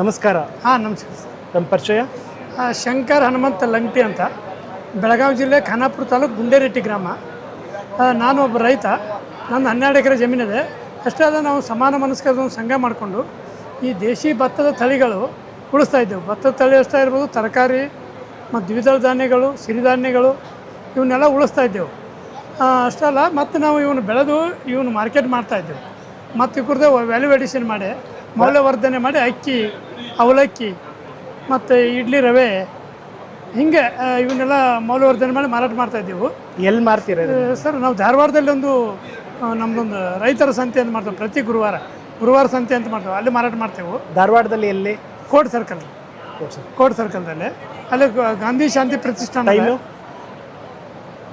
ನಮಸ್ಕಾರ. ಹಾಂ ನಮಸ್ಕಾರ ಸರ್. ನಮ್ಮ ಪರಿಚಯ? ಶಂಕರ್ ಹನುಮಂತ ಲಂಟಿ ಅಂತ. ಬೆಳಗಾವಿ ಜಿಲ್ಲೆ ಖಾನಾಪುರ ತಾಲೂಕು ಗುಂಡೇರೆಟ್ಟಿ ಗ್ರಾಮ. ನಾನು ಒಬ್ಬ ರೈತ. ನನ್ನ ಹನ್ನೆರಡು ಎಕರೆ ಜಮೀನಿದೆ ಅಷ್ಟೇ ಅಲ್ಲ ನಾವು ಸಮಾನ ಮನಸ್ಕರ ಒಂದು ಸಂಘ ಮಾಡಿಕೊಂಡು ಈ ದೇಶಿ ಭತ್ತದ ತಳಿಗಳು ಉಳಿಸ್ತಾ ಇದ್ದೆವು. ಭತ್ತದ ತಳಿ ಅಷ್ಟೇ ಇರ್ಬೋದು ತರಕಾರಿ ಮತ್ತು ದ್ವಿದಳ ಧಾನ್ಯಗಳು ಸಿರಿಧಾನ್ಯಗಳು ಇವನ್ನೆಲ್ಲ ಉಳಿಸ್ತಾ ಇದ್ದೆವು. ಅಲ್ಲ ಮತ್ತು ನಾವು ಇವನು ಬೆಳೆದು ಇವನು ಮಾರ್ಕೆಟ್ ಮಾಡ್ತಾ ಇದ್ದೇವೆ. ಮತ್ತು ಇವ್ರದ್ದು ವ್ಯಾಲ್ಯೂ ಎಡಿಷನ್ ಮಾಡಿ ಮೌಲ್ಯವರ್ಧನೆ ಮಾಡಿ ಅಕ್ಕಿ ಅವಲಕ್ಕಿ ಮತ್ತು ಇಡ್ಲಿ ರವೆ ಹಿಂಗೆ ಇವನ್ನೆಲ್ಲ ಮೌಲ್ಯವರ್ಧನೆ ಮಾಡಿ ಮಾರಾಟ ಮಾಡ್ತಾ ಇದ್ದೀವಿ. ಎಲ್ಲಿ ಮಾರ್ತೀರ ಸರ್ ನಾವು ಧಾರವಾಡದಲ್ಲಿ ಒಂದು ನಮ್ಮದೊಂದು ನಮ್ದೊಂದು ರೈತರ ಸಂತೆ ಅಂತ ಮಾಡ್ತೇವೆ ಪ್ರತಿ ಗುರುವಾರ. ಗುರುವಾರ ಸಂತೆ ಅಂತ ಮಾಡ್ತೇವೆ ಅಲ್ಲಿ ಮಾರಾಟ ಮಾಡ್ತೇವೆ. ಧಾರವಾಡದಲ್ಲಿ ಎಲ್ಲಿ? Court circle. ಕೋಟ್ ಸರ್ಕಲ್ದಲ್ಲಿ. ಅಲ್ಲಿ ಗಾಂಧಿ ಶಾಂತಿ ಪ್ರತಿಷ್ಠಾನ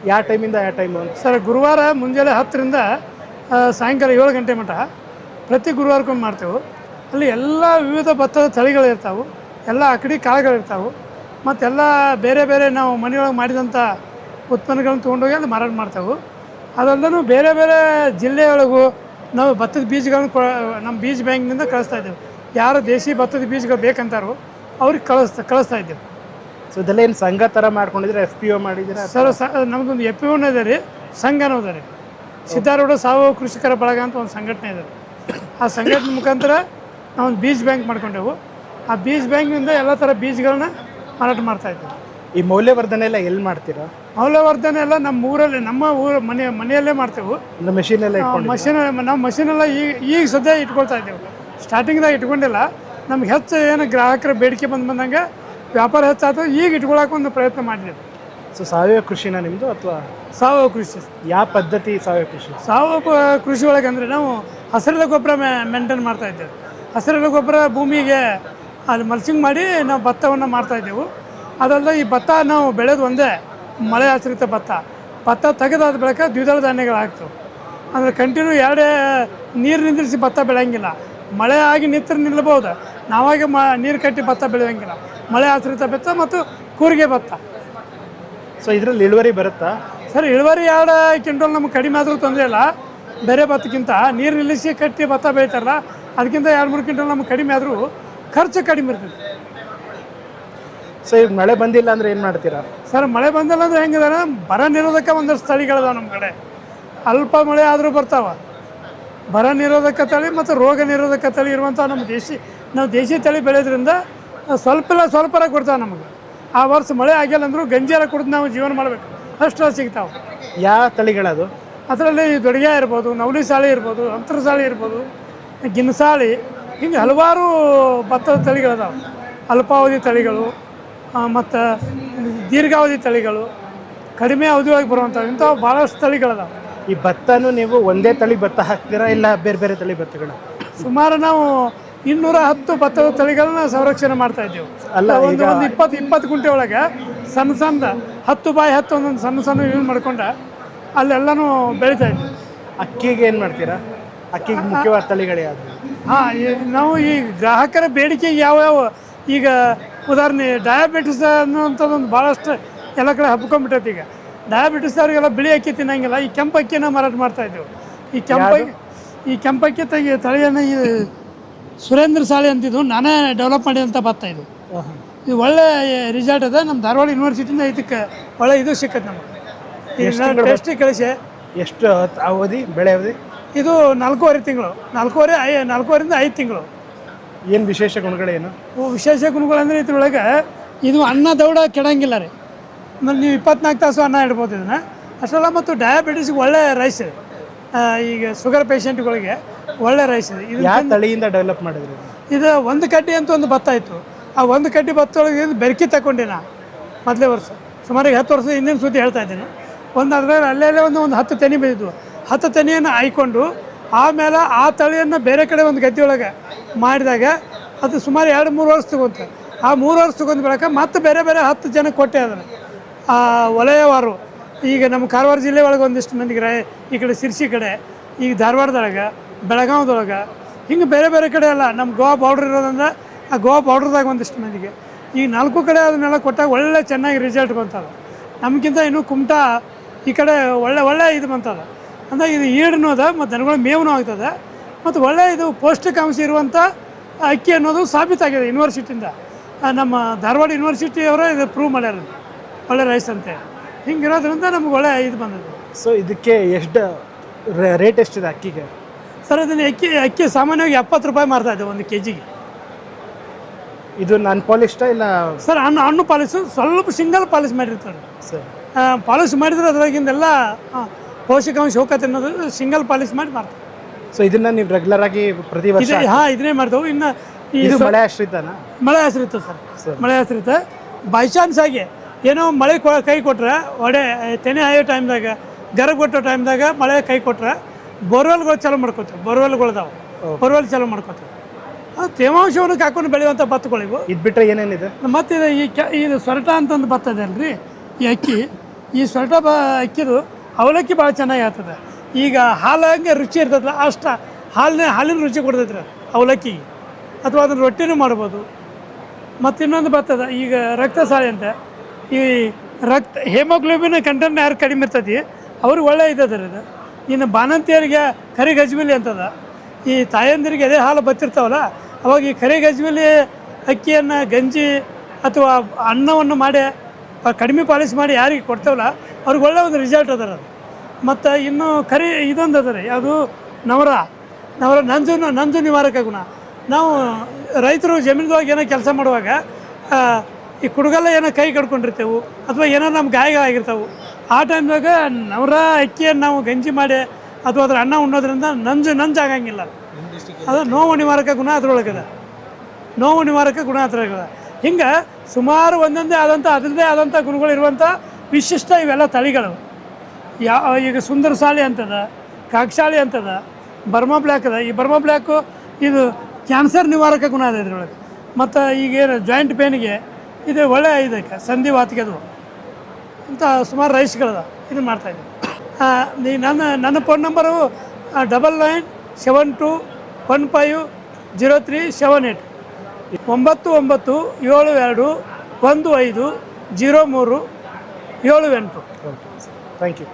ಯಾವ ಟೈಮಿಂದ ಯಾವ ಟೈಮು? ಸರ್ ಗುರುವಾರ ಮುಂಜಾನೆ ಹತ್ತರಿಂದ ಸಾಯಂಕಾಲ ಏಳು ಗಂಟೆ ಮಟ್ಟ ಪ್ರತಿ ಗುರುವಾರಕ್ಕೊಮ್ಮೆ ಮಾಡ್ತೇವೆ. ಅಲ್ಲಿ ಎಲ್ಲ ವಿವಿಧ ಭತ್ತದ ತಳಿಗಳಿರ್ತಾವೆ ಎಲ್ಲ ಅಕಡಿ ಕಾಳುಗಳಿರ್ತಾವೆ ಮತ್ತೆಲ್ಲ ಬೇರೆ ಬೇರೆ ನಾವು ಮನೆಯೊಳಗೆ ಮಾಡಿದಂಥ ಉತ್ಪನ್ನಗಳನ್ನು ತೊಗೊಂಡೋಗಿ ಅಲ್ಲಿ ಮಾರಾಟ ಮಾಡ್ತಾವೆ. ಅದಲ್ಲದೆ ಬೇರೆ ಬೇರೆ ಜಿಲ್ಲೆಯೊಳಗೂ ನಾವು ಭತ್ತದ ಬೀಜಗಳನ್ನು ಕೊ ನಮ್ಮ ಬೀಜ ಬ್ಯಾಂಕ್ನಿಂದ ಕಳಿಸ್ತಾ ಇದ್ದೇವೆ. ಯಾರು ದೇಶಿ ಭತ್ತದ ಬೀಜಗಳು ಬೇಕಂತಾರೋ ಅವ್ರಿಗೆ ಕಳಿಸ್ತಾ ಕಳಿಸ್ತಾ ಇದ್ದೇವೆ. ಸೊ ಇದೆಲ್ಲ ಏನು ಸಂಘ ಥರ ಮಾಡ್ಕೊಂಡಿದ್ರೆ ಎಫ್ ಪಿ ಒ ಮಾಡಿದ್ದೀರಾ ಸರ್ ಸ ನಮ್ಮದೊಂದು ಎಫ್ ಪಿ ಇದೆ ರೀ ಸಂಘನೂ ಇದೆ ರೀ. ಸಿದ್ದಾರೂಢ ಸಾವಯವ ಕೃಷಿಕರ ಬಳಗ ಅಂತ ಒಂದು ಸಂಘಟನೆ ಇದೆ ಆ ಸಂಘಟನೆ ಮುಖಾಂತರ ನಾವೊಂದು ಬೀಜ್ ಬ್ಯಾಂಕ್ ಮಾಡ್ಕೊಂಡೆವು. ಆ ಬೀಜ್ ಬ್ಯಾಂಕ್ನಿಂದ ಎಲ್ಲ ಥರ ಬೀಜಗಳನ್ನ ಮಾರಾಟ ಮಾಡ್ತಾ ಇದ್ದೀವಿ ಈ ಮೌಲ್ಯವರ್ಧನೆ ಎಲ್ಲ ಎಲ್ಲಿ ಮಾಡ್ತೀರಾ? ಮೌಲ್ಯವರ್ಧನೆ ಎಲ್ಲ ನಮ್ಮ ಊರಲ್ಲಿ ನಮ್ಮ ಊರ ಮನೆ ಮನೆಯಲ್ಲೇ ಮಾಡ್ತೇವೆ. ಅಂದ್ರೆ machine ಎಲ್ಲ ಇಟ್ಕೊಂಡು ಮಷೀನ್ ನಾವು ಮಷೀನೆಲ್ಲ ಈಗ ಈಗ ಸದ್ಯ ಇಟ್ಕೊಳ್ತಾ ಇದ್ದೇವೆ. ಸ್ಟಾರ್ಟಿಂಗ್ದಾಗ ಇಟ್ಕೊಂಡಿಲ್ಲ. ನಮ್ಗೆ ಹೆಚ್ಚು ಏನು ಗ್ರಾಹಕರ ಬೇಡಿಕೆ ಬಂದು ಬಂದಂಗೆ ವ್ಯಾಪಾರ ಹೆಚ್ಚಾಯ್ತು ಈಗ ಇಟ್ಕೊಳಕ್ಕೆ ಒಂದು ಪ್ರಯತ್ನ ಮಾಡಿದ್ದೇವೆ. ಸೊ ಸಾವಯವ ಕೃಷಿನ ನಿಮ್ಮದು ಅಥವಾ ಸಾವಯವ ಕೃಷಿ? ಯಾವ ಪದ್ಧತಿ ಸಾವಯವ ಕೃಷಿ? ಸಾವಯವ ಕೃಷಿ ಒಳಗೆ ಅಂದರೆ ನಾವು ಹಸಿರದ ಗೊಬ್ಬರ ಮೇಂಟೈನ್ ಮಾಡ್ತಾ ಇದ್ದೇವೆ. ಹಸಿರೆಲೆ ಗೊಬ್ಬರ ಭೂಮಿಗೆ ಅಲ್ಲಿ ಮಲ್ಸಿಂಗ್ ಮಾಡಿ ನಾವು ಭತ್ತವನ್ನು ಮಾಡ್ತಾ ಇದ್ದೆವು. ಅದಲ್ಲದೆ ಈ ಭತ್ತ ನಾವು ಬೆಳೆದು ಒಂದೇ ಮಳೆ ಆಶ್ರಿತ ಭತ್ತ. ಭತ್ತ ತೆಗೆದಾದ ಬಳಿಕ ದ್ವಿದಳ ಧಾನ್ಯಗಳು ಹಾಕ್ತೇವೆ ಅಂದರೆ ಕಂಟಿನ್ಯೂ ಎರಡೇ ನೀರು ನಿಂದಿರಿಸಿ ಭತ್ತ ಬೆಳೆಯಂಗಿಲ್ಲ. ಮಳೆ ಆಗಿ ನಿಂತರೆ ನಿಲ್ಲಬಹುದು. ನಾವಾಗೆ ಮ ನೀರು ಕಟ್ಟಿ ಭತ್ತ ಬೆಳೆಯೋಂಗಿಲ್ಲ. ಮಳೆ ಆಶ್ರಿತ ಭತ್ತ ಮತ್ತು ಕೂರಿಗೆ ಭತ್ತ. ಸೊ ಇದರಲ್ಲಿ ಇಳುವರಿ ಬರುತ್ತಾ? ಸರ್ ಇಳುವರಿ ಎರಡು ಕ್ವಿಂಟಲ್ ನಮ್ಗೆ ಕಡಿಮೆ ಆದರೂ ತೊಂದರೆ ಇಲ್ಲ. ಬೇರೆ ಭತ್ತಕ್ಕಿಂತ ನೀರು ನಿಲ್ಲಿಸಿ ಕಟ್ಟಿ ಭತ್ತ ಬೆಳಿತಾರಲ್ಲ ಅದಕ್ಕಿಂತ ಎರಡು ಮೂರು ಕ್ವಿಂಟಲ್ ನಮ್ಗೆ ಕಡಿಮೆ ಆದರೂ ಖರ್ಚು ಕಡಿಮೆ ಇರ್ತದೆ. ಸರ್ ಈಗ ಮಳೆ ಬಂದಿಲ್ಲ ಅಂದ್ರೆ ಏನು ಮಾಡ್ತೀರಾ? ಸರ್ ಮಳೆ ಬಂದಿಲ್ಲ ಅಂದ್ರೆ ಹೆಂಗಿದೆ ಬರ ನಿರೋಧಕ ಒಂದಷ್ಟು ತಳಿಗಳಿದಾವೆ ನಮ್ಮ ಕಡೆ. ಅಲ್ಪ ಮಳೆ ಆದರೂ ಬರ್ತಾವ. ಬರ ನಿರೋಧಕ ತಳಿ ಮತ್ತು ರೋಗ ನಿರೋಧಕ ತಳಿ ಇರುವಂಥ ನಮ್ಮ ದೇಶಿ ನಾವು ದೇಶಿ ತಳಿ ಬೆಳೆಯೋದ್ರಿಂದ ಸ್ವಲ್ಪ ಇಲ್ಲ ಸ್ವಲ್ಪರ ಕೊಡ್ತಾವೆ ನಮಗೆ. ಆ ವರ್ಷ ಮಳೆ ಆಗಿಲ್ಲ ಅಂದರೂ ಗಂಜಿಯೆಲ್ಲ ಕುಡಿದು ನಾವು ಜೀವನ ಮಾಡಬೇಕು. ಅಷ್ಟು ಸಿಗ್ತಾವೆ. ಯಾವ ತಳಿಗಳದು? ಅದರಲ್ಲಿ ದೊಡ್ಗೆ ಇರ್ಬೋದು ನವಲಿ ಸಾಳಿ ಇರ್ಬೋದು ಅಂತರ ಸಾಳಿ ಇರ್ಬೋದು. ಗಿನ್ಸಾಳಿ ಹಿಂಗೆ ಹಲವಾರು ಭತ್ತದ ತಳಿಗಳಿದಾವೆ. ಅಲ್ಪಾವಧಿ ತಳಿಗಳು ಮತ್ತು ದೀರ್ಘಾವಧಿ ತಳಿಗಳು ಕಡಿಮೆ ಅವಧಿಯಾಗಿ ಬರುವಂಥವು ಇಂಥವು ಭಾಳಷ್ಟು ತಳಿಗಳಿದಾವೆ. ಈ ಭತ್ತನೂ ನೀವು ಒಂದೇ ತಳಿ ಭತ್ತ ಹಾಕ್ತೀರಾ ಇಲ್ಲ ಬೇರೆ ಬೇರೆ ತಳಿ ಭತ್ತಗಳು? ಸುಮಾರು ನಾವು ಇನ್ನೂರ ಹತ್ತು ಭತ್ತದ ತಳಿಗಳನ್ನ ಸಂರಕ್ಷಣೆ ಮಾಡ್ತಾ ಇದ್ದೇವೆ. ಅಲ್ಲ, ಒಂದು ಒಂದು ಇಪ್ಪತ್ತು ಇಪ್ಪತ್ತು ಗುಂಟೆ ಒಳಗೆ ಸಣ್ಣ ಸಣ್ಣ ಹತ್ತು ಬಾಯಿ ಹತ್ತು ಒಂದೊಂದು ಸಣ್ಣ ಸಣ್ಣ ಯೂಸ್ ಮಾಡ್ಕೊಂಡು ಅಲ್ಲೆಲ್ಲನೂ ಬೆಳೀತಾ ಇದ್ದೀವಿ. ಅಕ್ಕಿಗೆ ಏನು ಮಾಡ್ತೀರಾ? ಅಕ್ಕಿಗೆ ಮುಖ್ಯವಾದ ತಳಿಗಳು ಯಾವುದು ಹಾಂ ನಾವು ಈ ಗ್ರಾಹಕರ ಬೇಡಿಕೆಗೆ ಯಾವ್ಯಾವ? ಈಗ ಉದಾಹರಣೆ ಡಯಾಬಿಟಿಸ್ ಅನ್ನುವಂಥದ್ದೊಂದು ಭಾಳಷ್ಟು ಎಲ್ಲ ಕಡೆ ಹಬ್ಕೊಂಡ್ಬಿಟ್ಟೈತೆ ಈಗ. ಡಯಾಬಿಟಿಸ್ ಅವ್ರಿಗೆಲ್ಲ ಬಿಳಿ ಅಕ್ಕಿ ತಿನ್ನಂಗಿಲ್ಲ ಈ ಕೆಂಪು ಅಕ್ಕಿನ ಮಾರಾಟ ಮಾಡ್ತಾ ಇದ್ದೇವೆ. ಈ ಕೆಂಪು ಈ ಕೆಂಪಕ್ಕಿ ತೆಗೆ ತಳಿಯನ್ನು ಈ ಸುರೇಂದ್ರ ಸಾಳಿ ಅಂತಿದ್ದು ನಾನೇ ಡೆವಲಪ್ ಮಾಡಿದಂಥ ಭತ್ತ ಇದು ಇದು ಒಳ್ಳೆ ರಿಸಲ್ಟ್ ಅದ ನಮ್ಮ ಧಾರವಾಡ ಯೂನಿವರ್ಸಿಟಿಯಿಂದ ಇದಕ್ಕೆ ಒಳ್ಳೆ ಇದು ಸಿಕ್ಕತ್ತೆ ನಮಗೆ. ಟೆಸ್ಟಿಗೆ ಕಳಿಸಿ. ಎಷ್ಟು ಅವಧಿ ಬೆಳೆ ಅವಧಿ? ಇದು ನಾಲ್ಕೂವರೆ ತಿಂಗಳು. ನಾಲ್ಕೂವರೆ ಐ ನಾಲ್ಕೂವರೆಯಿಂದ ಐದು ತಿಂಗಳು. ಏನು ವಿಶೇಷ ಗುಣಗಳೇನು ವಿಶೇಷ ವಿಶೇಷ ಗುಣಗಳಂದ್ರೆ ಇದ್ರೊಳಗೆ ಇದು ಅನ್ನ ದೌಡ ಕೆಡಂಗಿಲ್ಲ ರೀ. ಆಮೇಲೆ ನೀವು ಇಪ್ಪತ್ನಾಲ್ಕು ತಾಸು ಅನ್ನ ಇಡ್ಬೋದು ಇದನ್ನು. ಅಷ್ಟೆಲ್ಲ ಮತ್ತು ಡಯಾಬಿಟಿಸ್ಗೆ ಒಳ್ಳೆ ರೈಸ್ ಇದೆ ಈಗ ಶುಗರ್ ಪೇಷಂಟ್ಗಳಿಗೆ ಒಳ್ಳೆ ರೈಸ್ ಇದೆ. ಇದು ಯಾವ ತಳಿಯಿಂದ ಡೆವಲಪ್ ಮಾಡಿದ್ರಿ ಇದು? ಒಂದು ಕಡ್ಡಿ ಅಂತ ಒಂದು ಭತ್ತ ಇತ್ತು ಆ ಒಂದು ಕಡ್ಡಿ ಭತ್ತೊಳಗೆ ಬೆರಕಿ ತಗೊಂಡೆ ನಾ ಮೊದಲೇ ವರ್ಷ. ಸುಮಾರಿಗೆ ಹತ್ತು ವರ್ಷ ಹಿಂದಿನ ಸುದ್ದಿ ಹೇಳ್ತಾ ಇದ್ದೀನಿ. ಒಂದು ಅದರಲ್ಲಿ ಅಲ್ಲೇ ಒಂದು ಒಂದು ಹತ್ತು ತೆನಿ ಬಿದ್ದಿದ್ವು ಹತ್ತು ತೆನೆಯನ್ನು ಆಯ್ಕೊಂಡು ಆಮೇಲೆ ಆ ತಳಿಯನ್ನು ಬೇರೆ ಕಡೆ ಒಂದು ಗದ್ದೆಯೊಳಗೆ ಮಾಡಿದಾಗ ಅದು ಸುಮಾರು ಎರಡು, ಮೂರು ವರ್ಷ ತಗೊಂತ. ಆ ಮೂರು ವರ್ಷ ತಗೊಂಡ ಬಳಿಕ ಮತ್ತೆ ಬೇರೆ ಬೇರೆ ಹತ್ತು ಜನ ಕೊಟ್ಟೆ ಅದನ್ನು. ಆ ವಲಯವಾರು, ಈಗ ನಮ್ಮ ಕಾರವಾರ ಜಿಲ್ಲೆ ಒಳಗೆ ಒಂದಿಷ್ಟು ಮಂದಿಗೆ ಈ ಕಡೆ ಸಿರ್ಸಿ ಕಡೆ, ಈಗ ಧಾರವಾಡದೊಳಗೆ, ಬೆಳಗಾವ್ದೊಳಗೆ, ಹಿಂಗೆ ಬೇರೆ ಬೇರೆ ಕಡೆ ಅಲ್ಲ, ನಮ್ಮ ಗೋವಾ ಬಾರ್ಡ್ರ್ ಇರೋದಂದ್ರೆ ಆ ಗೋವಾ ಬಾರ್ಡ್ರದಾಗ ಒಂದಿಷ್ಟು ಮಂದಿಗೆ. ಈ ನಾಲ್ಕು ಕಡೆ ಅದನ್ನೆಲ್ಲ ಕೊಟ್ಟಾಗ ಒಳ್ಳೆ ಚೆನ್ನಾಗಿ ರಿಸಲ್ಟ್ ಬಂತದ. ನಮಗಿಂತ ಇನ್ನೂ ಕುಮಟಾ ಈ ಕಡೆ ಒಳ್ಳೆ ಒಳ್ಳೆ ಇದು ಬಂತದ. ಅಂದರೆ ಇದು ಈಡನೂ ಅದ ಮತ್ತು ದನಗಳ ಮೇವನೂ ಆಗ್ತದೆ. ಮತ್ತು ಒಳ್ಳೆ ಇದು ಪೌಷ್ಟಿಕಾಂಶ ಇರುವಂಥ ಅಕ್ಕಿ ಅನ್ನೋದು ಸಾಬೀತಾಗಿದೆ ಯೂನಿವರ್ಸಿಟಿಯಿಂದ ನಮ್ಮ ಧಾರವಾಡ ಯೂನಿವರ್ಸಿಟಿಯವರೇ ಇದು ಪ್ರೂವ್ ಮಾಡ್ಯಾರ. ಒಳ್ಳೆ ರೈಸ್ ಅಂತೆ. ಹಿಂಗಿರೋದ್ರಿಂದ ನಮ್ಗೆ ಒಳ್ಳೆ ಇದು ಬಂದಿದೆ ಸೊ ಇದಕ್ಕೆ ಎಷ್ಟು ರೇಟ್ ಎಷ್ಟಿದೆ ಅಕ್ಕಿಗೆ? ಸರ್ ಇದನ್ನು ಅಕ್ಕಿ ಅಕ್ಕಿ ಸಾಮಾನ್ಯವಾಗಿ ಎಪ್ಪತ್ತು ರೂಪಾಯಿ ಮಾರ್ತಾ ಇದೆ ಒಂದು ಕೆ ಜಿಗೆ ಇದು ನನ್ನ ಪಾಲಿಷ್ಟ ಇಲ್ಲ? ಸರ್ ಹಣ್ಣು ಹಣ್ಣು ಪಾಲಿಸು ಸ್ವಲ್ಪ ಸಿಂಗಲ್ ಪಾಲಿಸ್ ಮಾಡಿರ್ತಾರೆ. ಸರ್. ಪಾಲಿಶ್ ಮಾಡಿದ್ರೆ ಅದ್ರಾಗಿಂದೆಲ್ಲ ಪೋಷಕಾಂಶ ಹೋಗತ್ತೆ ಅನ್ನೋದು ಸಿಂಗಲ್ ಪಾಲಿಶ್ ಮಾಡಿ ಮಾಡ್ತಾರೆ. ಸೊ ಇದನ್ನ ನೀವು ರೆಗ್ಯುಲರ್ ಆಗಿ ಪ್ರತಿ ವರ್ಷ ಹಾ ಹಾಂ ಇದನ್ನೇ ಮಾಡ್ತೇವೆ. ಇನ್ನು ಇದು ಮಳೆ ಆಶ್ರಿತನಾ? ಮಳೆ ಆಶ್ರಿತ ಸರ್. ಮಳೆ ಆಶ್ರಿತ. ಬೈ ಚಾನ್ಸ್ ಆಗಿ ಏನೋ ಮಳೆ ಕೊ- ಕೈ ಕೊಟ್ರೆ ಒಡೆ ತೆನೆ ಹಾಯೋ ಟೈಮ್ದಾಗ ಗರ ಕೊಟ್ಟೋ ಟೈಮ್ದಾಗ ಮಳೆ ಕೈ ಕೊಟ್ರೆ ಬೋರ್ವೆಲ್ಗಳು ಚಾಲೂ ಮಾಡ್ಕೋತೀವಿ. ಬೋರ್ವೆಲ್ಗಳದಾವೆ ಬೋರ್ವೆಲ್ ಚಾಲು ಮಾಡ್ಕೋತೀವಿ. ತೇವಾಂಶವನ್ನು ಕಾಕೊಂಡು ಬೆಳೆಯುವಂಥ ಭತ್ತಗಳಿವು ಇದು ಬಿಟ್ಟರೆ ಏನೇನಿದೆ? ಮತ್ತೆ ಈ ಕೆ ಇದು ಸೊರಟ ಅಂತಂದು ಭತ್ತ ಇದೆ ಅಲ್ರಿ ಈ ಅಕ್ಕಿ. ಈ ಸೊರಟ ಬ ಅಕ್ಕಿದು ಅವಲಕ್ಕಿ ಭಾಳ ಚೆನ್ನಾಗಿ ಆಗ್ತದೆ. ಈಗ ಹಾಲು ಹಂಗೆ ರುಚಿ ಇರ್ತದಲ್ಲ, ಅಷ್ಟ ಹಾಲಿನ ಹಾಲಿನ ರುಚಿ ಕೊಡ್ತೈತೆ ರೀ ಅವಲಕ್ಕಿ. ಅಥವಾ ಅದನ್ನು ರೊಟ್ಟಿನೂ ಮಾಡ್ಬೋದು. ಮತ್ತು ಇನ್ನೊಂದು ಬರ್ತದೆ, ಈಗ ರಕ್ತಸಾಳಿ ಅಂತ. ಈ ರಕ್ತ, ಹೇಮೋಗ್ಲೋಬಿನ್ ಕಂಟೆಂಟ್ ಯಾರು ಕಡಿಮೆ ಇರ್ತೈತಿ, ಅವ್ರಿಗೆ ಒಳ್ಳೆ ಇದ್ದದ್ರಿ ಇದು ಇನ್ನು ಬಾಣಂತಿಯರಿಗೆ ಕರಿ ಗಜ್ಮಿಲಿ ಅಂತದ. ಈ ತಾಯಂದಿರಿಗೆ ಎದೆ ಹಾಲು ಬತ್ತಿರ್ತಾವಲ್ಲ, ಅವಾಗ ಈ ಕರಿ ಗಜ್ಮಿಲಿ ಅಕ್ಕಿಯನ್ನು ಗಂಜಿ ಅಥವಾ ಅನ್ನವನ್ನು ಮಾಡಿ ಕಡಿಮೆ ಪಾಲಿಸಿ ಮಾಡಿ ಯಾರಿಗೆ ಕೊಡ್ತೇವಲ್ಲ, ಅವ್ರಿಗೆ ಒಳ್ಳೆ ಒಂದು ರಿಸಲ್ಟ್ ಅದರ ಅದು. ಮತ್ತು ಇನ್ನು ಕರಿ ಇದೊಂದು ಅದ ರೀ ಅದು ನವರ. ನವರ ನಂಜು ನಂಜು ನಿವಾರಕ ಗುಣ. ನಾವು ರೈತರು ಜಮೀನ್ದೊಳಗೆ ಏನೋ ಕೆಲಸ ಮಾಡುವಾಗ ಈ ಕುಡುಗಲ್ಲ ಏನೋ ಕೈ ಕಡ್ಕೊಂಡಿರ್ತೇವೆ, ಅಥವಾ ಏನೋ ನಮ್ಮ ಗಾಯಗಳಾಗಿರ್ತಾವೆ ಆ ಟೈಮ್ದಾಗ ನವರ ಅಕ್ಕಿಯನ್ನು ನಾವು ಗಂಜಿ ಮಾಡಿ, ಅಥವಾ ಅದರ ಅನ್ನ ಉಣ್ಣೋದ್ರಿಂದ ನಂಜು ನಂಜು ಆಗಂಗಿಲ್ಲ. ಅದು ನೋವು ನಿವಾರಕ ಗುಣ ಅದ್ರೊಳಗದ. ನೋವು ನಿವಾರಕ ಗುಣ ಅದ್ರೊಳಗದ. ಹಿಂಗೆ ಸುಮಾರು ಒಂದೊಂದೇ ಆದಂಥ, ಅದರದ್ದೇ ಆದಂಥ ಗುರುಗಳು ಇರುವಂಥ ವಿಶಿಷ್ಟ ಇವೆಲ್ಲ ತಳಿಗಳು. ಯಾವ ಈಗ ಸುಂದರ ಸಾಲಿ ಅಂತದ ಕಾಕ್ಷಾಳಿ ಅಂತದ, ಬರ್ಮಾ ಬ್ಲ್ಯಾಕ್ ಅದ. ಈ ಬರ್ಮಾ ಬ್ಲ್ಯಾಕು ಇದು ಕ್ಯಾನ್ಸರ್ ನಿವಾರಕ ಗುಣ ಅದ ಇದ್ರೊಳಗೆ. ಮತ್ತು ಈಗೇನು ಜಾಯಿಂಟ್ ಪೇನಿಗೆ ಇದು ಒಳ್ಳೆ ಇದಕ್ಕೆ ಸಂಧಿವಾತಿಗೆ ಅದು. ಅಂತ ಸುಮಾರು ರೈಸ್ಗಳದ ಇದನ್ನು ಮಾಡ್ತಾಯಿದ್ದೀನಿ ನೀ ನನ್ನ ನನ್ನ phone number double nine seven two one five zero three seven eight ಒಂಬತ್ತು ಒಂಬತ್ತು ಏಳು ಎರಡು ಒಂದು ಐದು ಜೀರೋ ಮೂರು ಏಳು ಎಂಟು. Thank you